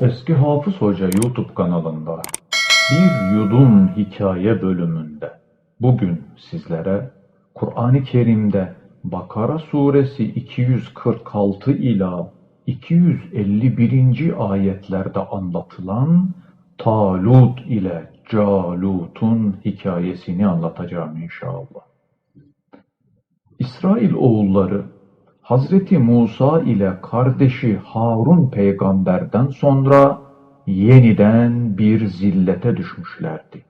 Eski Hafız Hoca YouTube kanalında Bir Yudum Hikaye bölümünde bugün sizlere Kur'an-ı Kerim'de Bakara suresi 246 ila 251. ayetlerde anlatılan Talut ile Calut'un hikayesini anlatacağım inşallah. İsrail oğulları Hazreti Musa ile kardeşi Harun peygamberden sonra yeniden bir zillete düşmüşlerdi.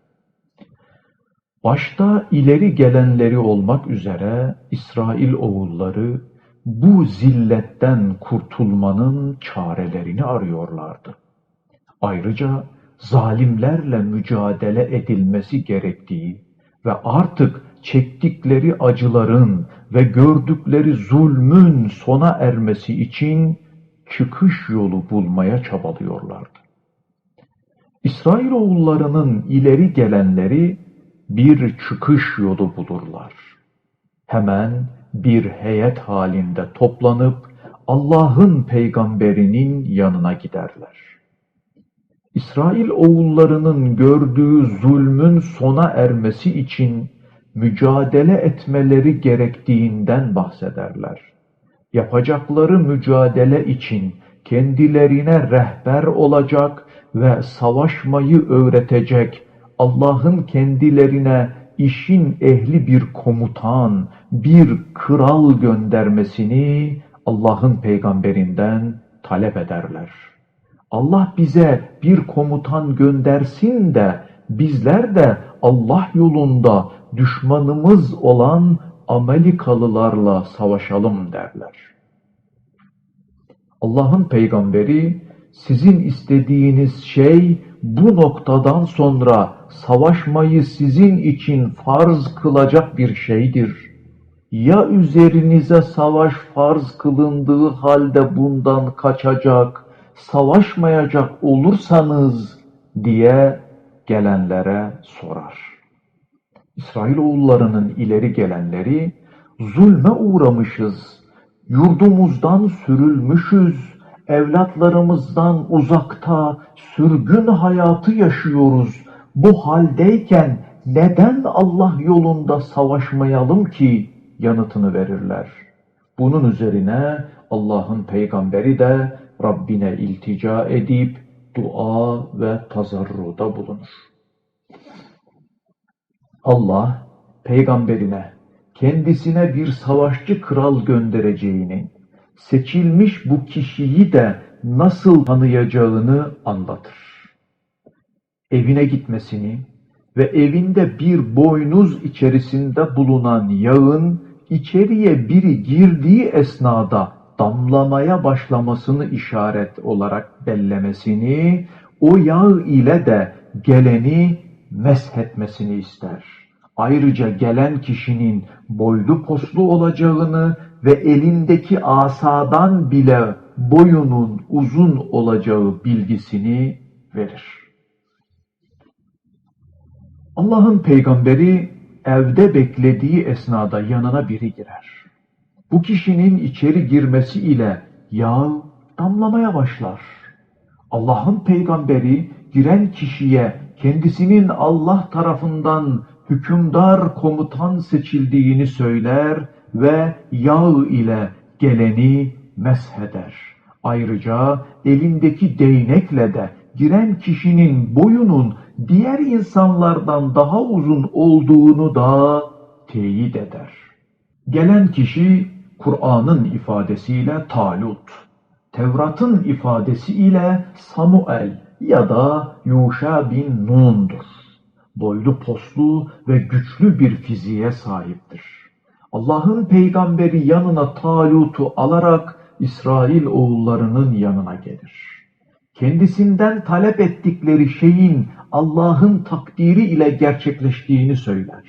Başta ileri gelenleri olmak üzere İsrail oğulları bu zilletten kurtulmanın çarelerini arıyorlardı. Ayrıca zalimlerle mücadele edilmesi gerektiği ve artık çektikleri acıların ve gördükleri zulmün sona ermesi için çıkış yolu bulmaya çabalıyorlardı. İsrailoğullarının ileri gelenleri bir çıkış yolu bulurlar. Hemen bir heyet halinde toplanıp Allah'ın peygamberinin yanına giderler. İsrail oğullarının gördüğü zulmün sona ermesi için mücadele etmeleri gerektiğinden bahsederler. Yapacakları mücadele için kendilerine rehber olacak ve savaşmayı öğretecek Allah'ın kendilerine işin ehli bir komutan, bir kral göndermesini Allah'ın peygamberinden talep ederler. Allah bize bir komutan göndersin de bizler de Allah yolunda düşmanımız olan Amerikalılarla savaşalım derler. Allah'ın peygamberi sizin istediğiniz şey bu noktadan sonra savaşmayı sizin için farz kılacak bir şeydir. Ya üzerinize savaş farz kılındığı halde bundan kaçacak, savaşmayacak olursanız diye gelenlere sorar. İsrailoğullarının ileri gelenleri zulme uğramışız, yurdumuzdan sürülmüşüz, evlatlarımızdan uzakta sürgün hayatı yaşıyoruz. Bu haldeyken neden Allah yolunda savaşmayalım ki yanıtını verirler. Bunun üzerine Allah'ın peygamberi de Rabbine iltica edip dua ve tazarruda bulunur. Allah peygamberine kendisine bir savaşçı kral göndereceğini, seçilmiş bu kişiyi de nasıl tanıyacağını anlatır. Evine gitmesini ve evinde bir boynuz içerisinde bulunan yağın içeriye biri girdiği esnada damlamaya başlamasını işaret olarak bellemesini, o yağ ile de geleni meshetmesini ister. Ayrıca gelen kişinin boylu poslu olacağını ve elindeki asadan bile boyunun uzun olacağı bilgisini verir. Allah'ın peygamberi evde beklediği esnada yanına biri girer. Bu kişinin içeri girmesi ile yağ damlamaya başlar. Allah'ın peygamberi giren kişiye kendisinin Allah tarafından hükümdar komutan seçildiğini söyler ve yağ ile geleni mesheder. Ayrıca elindeki değnekle de giren kişinin boyunun diğer insanlardan daha uzun olduğunu da teyit eder. Gelen kişi Kur'an'ın ifadesiyle Talut, Tevrat'ın ifadesiyle Samuel ya da Yuşa bin Nun'dur. Boylu poslu ve güçlü bir fiziğe sahiptir. Allah'ın peygamberi yanına Talut'u alarak İsrail oğullarının yanına gelir. Kendisinden talep ettikleri şeyin Allah'ın takdiri ile gerçekleştiğini söyler.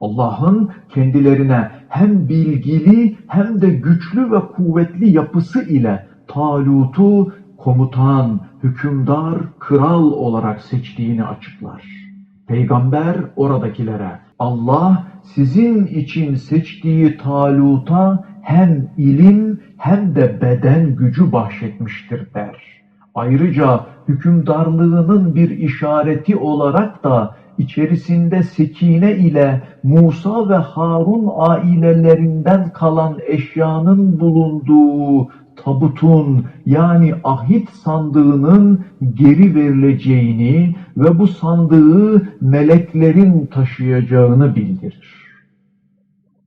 Allah'ın kendilerine hem bilgili hem de güçlü ve kuvvetli yapısı ile Talut'u komutan, hükümdar, kral olarak seçtiğini açıklar. Peygamber oradakilere Allah sizin için seçtiği Talut'a hem ilim hem de beden gücü bahşetmiştir der. Ayrıca hükümdarlığının bir işareti olarak da içerisinde Sekine ile Musa ve Harun ailelerinden kalan eşyanın bulunduğu tabutun yani ahit sandığının geri verileceğini ve bu sandığı meleklerin taşıyacağını bildirir.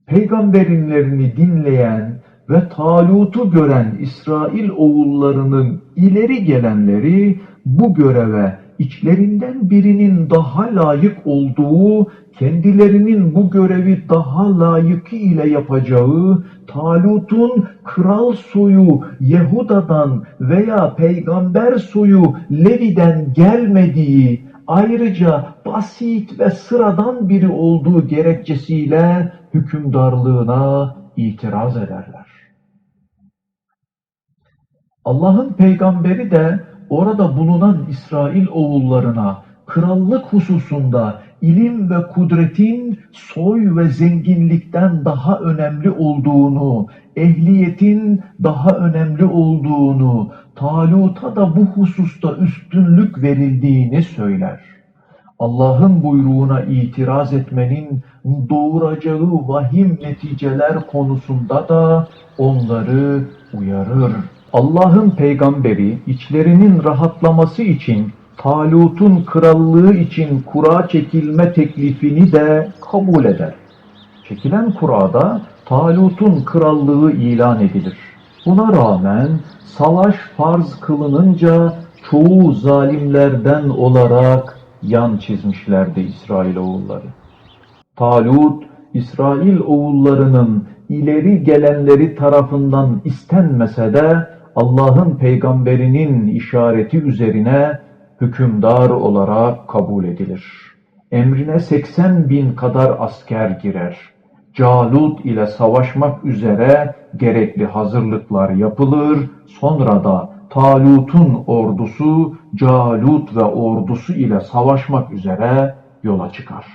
Peygamberlerini dinleyen ve Talut'u gören İsrail oğullarının ileri gelenleri bu göreve içlerinden birinin daha layık olduğu, kendilerinin bu görevi daha layıkı ile yapacağı, Talut'un kral soyu Yehuda'dan veya peygamber soyu Levi'den gelmediği, ayrıca basit ve sıradan biri olduğu gerekçesiyle hükümdarlığına itiraz ederler. Allah'ın peygamberi de orada bulunan İsrail oğullarına krallık hususunda ilim ve kudretin soy ve zenginlikten daha önemli olduğunu, ehliyetin daha önemli olduğunu, Talut'a da bu hususta üstünlük verildiğini söyler. Allah'ın buyruğuna itiraz etmenin doğuracağı vahim neticeler konusunda da onları uyarır. Allah'ın peygamberi içlerinin rahatlaması için Talut'un krallığı için kura çekilme teklifini de kabul eder. Çekilen kurada Talut'un krallığı ilan edilir. Buna rağmen savaş farz kılınınca çoğu zalimlerden olarak yan çizmişlerdi İsrail oğulları. Talut, İsrail oğullarının ileri gelenleri tarafından istenmese de Allah'ın peygamberinin işareti üzerine hükümdar olarak kabul edilir. Emrine 80 bin kadar asker girer. Calut ile savaşmak üzere gerekli hazırlıklar yapılır. Sonra da Talut'un ordusu Calut ve ordusu ile savaşmak üzere yola çıkar.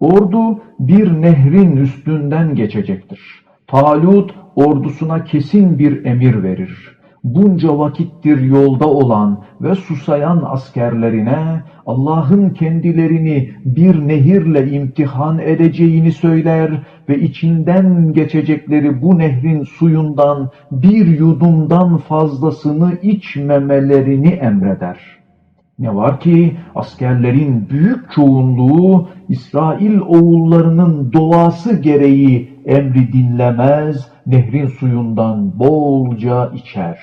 Ordu bir nehrin üstünden geçecektir. Talut ordusuna kesin bir emir verir. Bunca vakittir yolda olan ve susayan askerlerine Allah'ın kendilerini bir nehirle imtihan edeceğini söyler ve içinden geçecekleri bu nehrin suyundan bir yudumdan fazlasını içmemelerini emreder. Ne var ki askerlerin büyük çoğunluğu İsrail oğullarının doğası gereği emri dinlemez, nehrin suyundan bolca içer.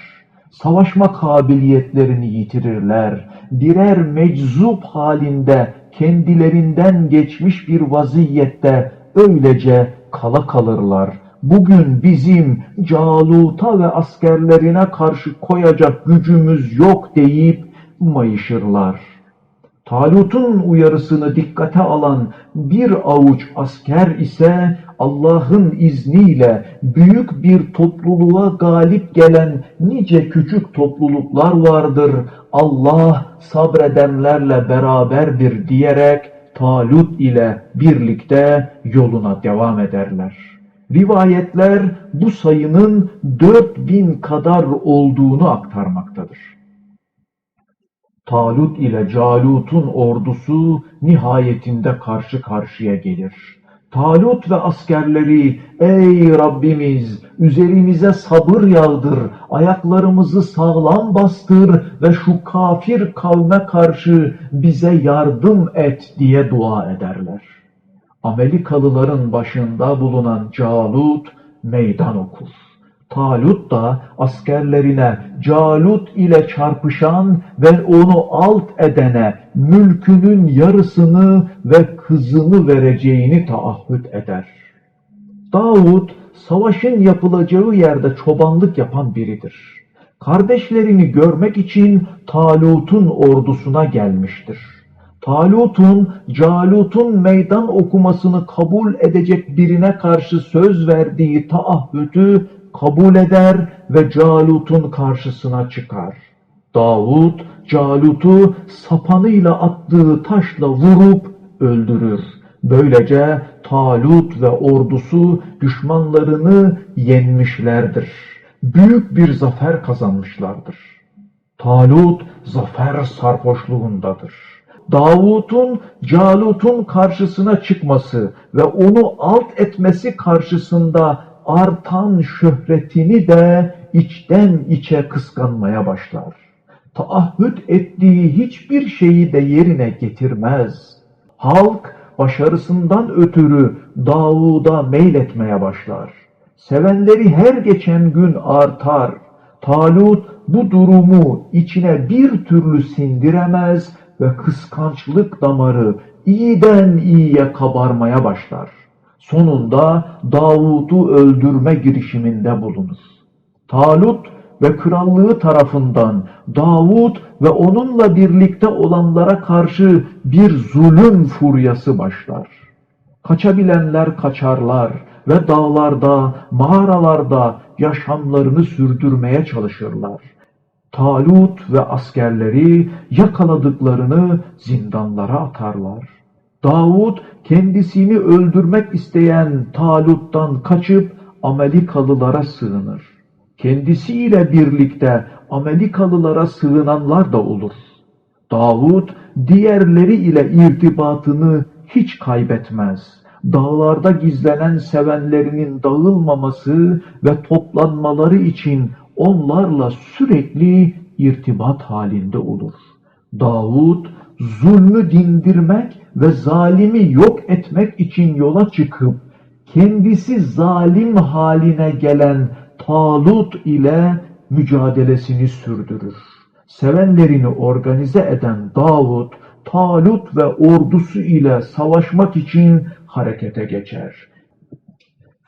Savaşma kabiliyetlerini yitirirler. Birer meczup halinde kendilerinden geçmiş bir vaziyette öylece kala kalırlar. Bugün bizim Calut'a ve askerlerine karşı koyacak gücümüz yok deyip mayışırlar. Talut'un uyarısını dikkate alan bir avuç asker ise Allah'ın izniyle büyük bir topluluğa galip gelen nice küçük topluluklar vardır. Allah sabredenlerle beraberdir diyerek Talut ile birlikte yoluna devam ederler. Rivayetler bu sayının 4000 kadar olduğunu aktarmaktadır. Talut ile Calut'un ordusu nihayetinde karşı karşıya gelir. Talut ve askerleri, ey Rabbimiz üzerimize sabır yağdır, ayaklarımızı sağlam bastır ve şu kafir kavme karşı bize yardım et diye dua ederler. Amerikalıların başında bulunan Calut meydan okur. Talut da askerlerine Calut ile çarpışan ve onu alt edene mülkünün yarısını ve kızını vereceğini taahhüt eder. Davud savaşın yapılacağı yerde çobanlık yapan biridir. Kardeşlerini görmek için Talut'un ordusuna gelmiştir. Talut'un, Calut'un meydan okumasını kabul edecek birine karşı söz verdiği taahhütü kabul eder ve Calut'un karşısına çıkar. Davud Calut'u sapanıyla attığı taşla vurup öldürür. Böylece Talut ve ordusu düşmanlarını yenmişlerdir. Büyük bir zafer kazanmışlardır. Talut zafer sarhoşluğundadır. Davut'un Calut'un karşısına çıkması ve onu alt etmesi karşısında artan şöhretini de içten içe kıskanmaya başlar. Taahhüt ettiği hiçbir şeyi de yerine getirmez. Halk başarısından ötürü Davud'a meyletmeye başlar. Sevenleri her geçen gün artar. Talut bu durumu içine bir türlü sindiremez ve kıskançlık damarı iyiden iyiye kabarmaya başlar. Sonunda Davud'u öldürme girişiminde bulunur. Talut ve krallığı tarafından Davud ve onunla birlikte olanlara karşı bir zulüm furyası başlar. Kaçabilenler kaçarlar ve dağlarda, mağaralarda yaşamlarını sürdürmeye çalışırlar. Talut ve askerleri yakaladıklarını zindanlara atarlar. Davud kendisini öldürmek isteyen Talut'tan kaçıp Amerikalılara sığınır. Kendisiyle birlikte Amerikalılara sığınanlar da olur. Davud diğerleri ile irtibatını hiç kaybetmez. Dağlarda gizlenen sevenlerinin dağılmaması ve toplanmaları için onlarla sürekli irtibat halinde olur. Davud zulmü dindirmek ve zalimi yok etmek için yola çıkıp kendisi zalim haline gelen Talut ile mücadelesini sürdürür. Sevenlerini organize eden Davud, Talut ve ordusu ile savaşmak için harekete geçer.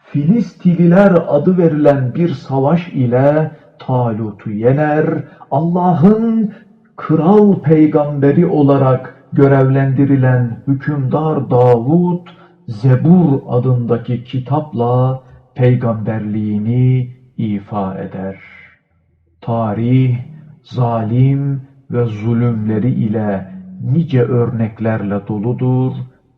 Filistililer adı verilen bir savaş ile Talut'u yener, Allah'ın kral peygamberi olarak görevlendirilen hükümdar Davud, Zebur adındaki kitapla peygamberliğini ifa eder. Tarih, zalim ve zulümleri ile nice örneklerle doludur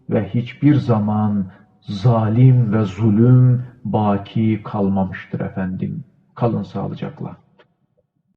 ve hiçbir zaman zalim ve zulüm baki kalmamıştır efendim. Kalın sağlıcakla.